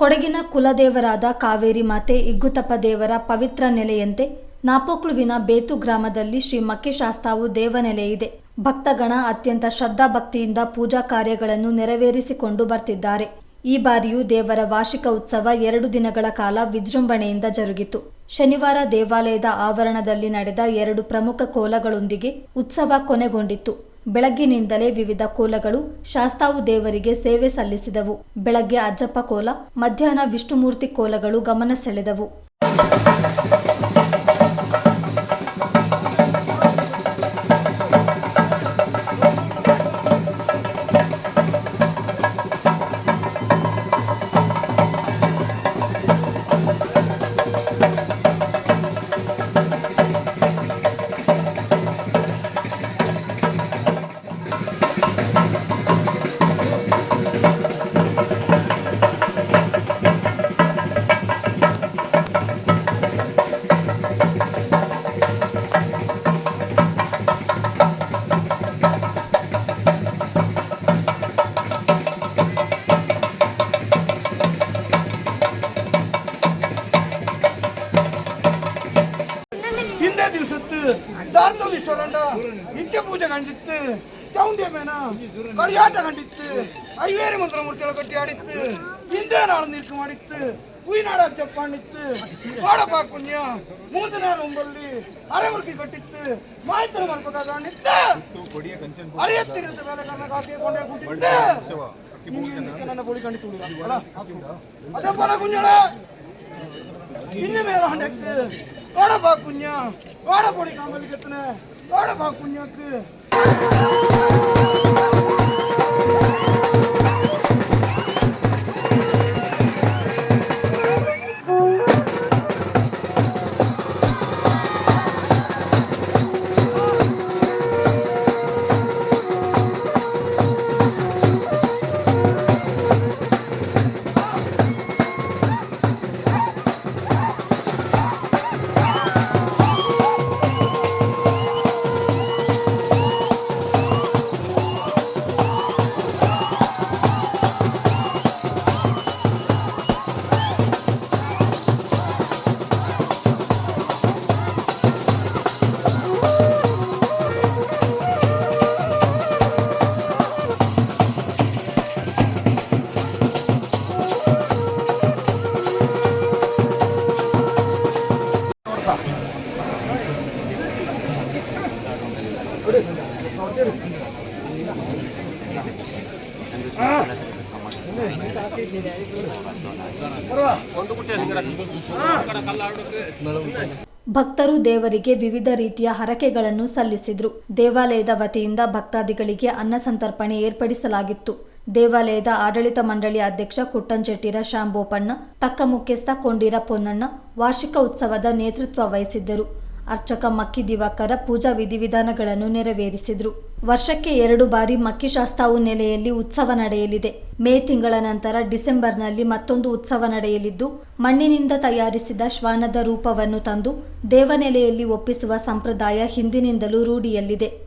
ಕೊಡಗಿನ ಕುಲದೇವರಾದ ಕಾವೇರಿ ಮಾತೆ ಇಗ್ಗುತಪ್ಪ ದೇವರ ಪವಿತ್ರ ನೆಲೆಯಂತೆ ನಾಪೋಕ್ಲುವಿನ ಬೇತು ಗ್ರಾಮದಲ್ಲಿ ಶ್ರೀ ಮಕ್ಕಿಶಾಸ್ತಾವು ದೇವನೆಲೆ ಇದೆ. ಭಕ್ತಗಣ ಅತ್ಯಂತ ಶ್ರದ್ಧಾಭಕ್ತಿಯಿಂದ ಪೂಜಾ ಕಾರ್ಯಗಳನ್ನು ನೆರವೇರಿಸಿಕೊಂಡು ಬರ್ತಿದ್ದಾರೆ. ಈ ಬಾರಿಯೂ ದೇವರ ವಾರ್ಷಿಕ ಉತ್ಸವ ಎರಡು ದಿನಗಳ ಕಾಲ ವಿಜೃಂಭಣೆಯಿಂದ ಜರುಗಿತು. ಶನಿವಾರ ದೇವಾಲಯದ ಆವರಣದಲ್ಲಿ ನಡೆದ ಎರಡು ಪ್ರಮುಖ ಕೋಲಗಳೊಂದಿಗೆ ಉತ್ಸವ ಕೊನೆಗೊಂಡಿತ್ತು. ಬೆಳಗ್ಗಿನಿಂದಲೇ ವಿವಿಧ ಕೋಲಗಳು ಶಾಸ್ತಾವು ದೇವರಿಗೆ ಸೇವೆ ಸಲ್ಲಿಸಿದವು. ಬೆಳಗ್ಗೆ ಅಜ್ಜಪ್ಪ ಕೋಲ, ಮಧ್ಯಾಹ್ನ ವಿಷ್ಣುಮೂರ್ತಿ ಕೋಲಗಳು ಗಮನ ಸೆಳೆದವು. ಕಂಡಿತ್ತು ದಾರ್ನವೀಶ್ವರಂಡ ನಿತ್ಯ ಪೂಜೆ ಕಂಡಿತ್ತು ಚೌಂಡಿಯ ಮೇನ ಕರಿಯಾಟ ಕಂಡಿತ್ತು ಐವೇರಿ ಮಂತ್ರ ಮೂರ್ತಿಗಳ ಕಟ್ಟಿ ಆಡಿತ್ತು ಹಿಂದೆ ನಾಳು ನಿಲ್ಕು ಮಾಡಿತ್ತು ಹೂವಿನಾಡ ಚಪ್ಪಾಣಿತ್ತು ಬಾಡಪ್ಪ ಕುಣ್ಯ ಮೂಂದು ನಾನು ಉಂಬಲ್ಲಿ ಅರವರ್ಗಿ ಕಟ್ಟಿತ್ತು ಮಾಹಿತರ ಮಲ್ಪದಾಗ ನಿತ್ತು ಅರಿಯತ್ತಿರುತ್ತೆ ಮೇಲೆ ಕನ್ನ ಕಾಸಿಗೆ ಕೊಂಡೆ ಕುಟ್ಟಿತ್ತು ನನ್ನ ಬೋಳಿ ಕಂಡಿತ್ತು அதே போல குஞ்சடா இன்னும் மேல ஆண்டக்கு ஓடப்பா குஞ்சா ஓட போடி காமல் கத்துன ஓடப்பா குஞ்சோக்கு. Untuk kecil, ah. karena kalau ada ಭಕ್ತರು ದೇವರಿಗೆ ವಿವಿಧ ರೀತಿಯ ಹರಕೆಗಳನ್ನು ಸಲ್ಲಿಸಿದ್ರು. ದೇವಾಲಯದ ವತಿಯಿಂದ ಭಕ್ತಾದಿಗಳಿಗೆ ಅನ್ನ ಸಂತರ್ಪಣೆ ಏರ್ಪಡಿಸಲಾಗಿತ್ತು. ದೇವಾಲಯದ ಆಡಳಿತ ಮಂಡಳಿ ಅಧ್ಯಕ್ಷ ಕುಟ್ಟಂಚೆಟ್ಟಿರ ಶಾಂಭೋಪಣ್ಣ ತಕ್ಕ ಮುಖ್ಯಸ್ಥ ಕೊಂಡಿರ ಪೊನ್ನಣ್ಣ ವಾರ್ಷಿಕ ಉತ್ಸವದ ನೇತೃತ್ವ ವಹಿಸಿದ್ದರು. ಅರ್ಚಕ ಮಕ್ಕಿ ದಿವಾಕರ ಪೂಜಾ ವಿಧಿವಿಧಾನಗಳನ್ನು ನೆರವೇರಿಸಿದ್ರು. ವರ್ಷಕ್ಕೆ ಎರಡು ಬಾರಿ ಮಕ್ಕಿಶಾಸ್ತಾವು ನೆಲೆಯಲ್ಲಿ ಉತ್ಸವ ನಡೆಯಲಿದೆ. ಮೇ ತಿಂಗಳ ನಂತರ ಡಿಸೆಂಬರ್ನಲ್ಲಿ ಮತ್ತೊಂದು ಉತ್ಸವ ನಡೆಯಲಿದ್ದು, ಮಣ್ಣಿನಿಂದ ತಯಾರಿಸಿದ ಶ್ವಾನದ ರೂಪವನ್ನು ತಂದು ದೇವನೆಲೆಯಲ್ಲಿ ಒಪ್ಪಿಸುವ ಸಂಪ್ರದಾಯ ಹಿಂದಿನಿಂದಲೂ ರೂಢಿಯಲ್ಲಿದೆ.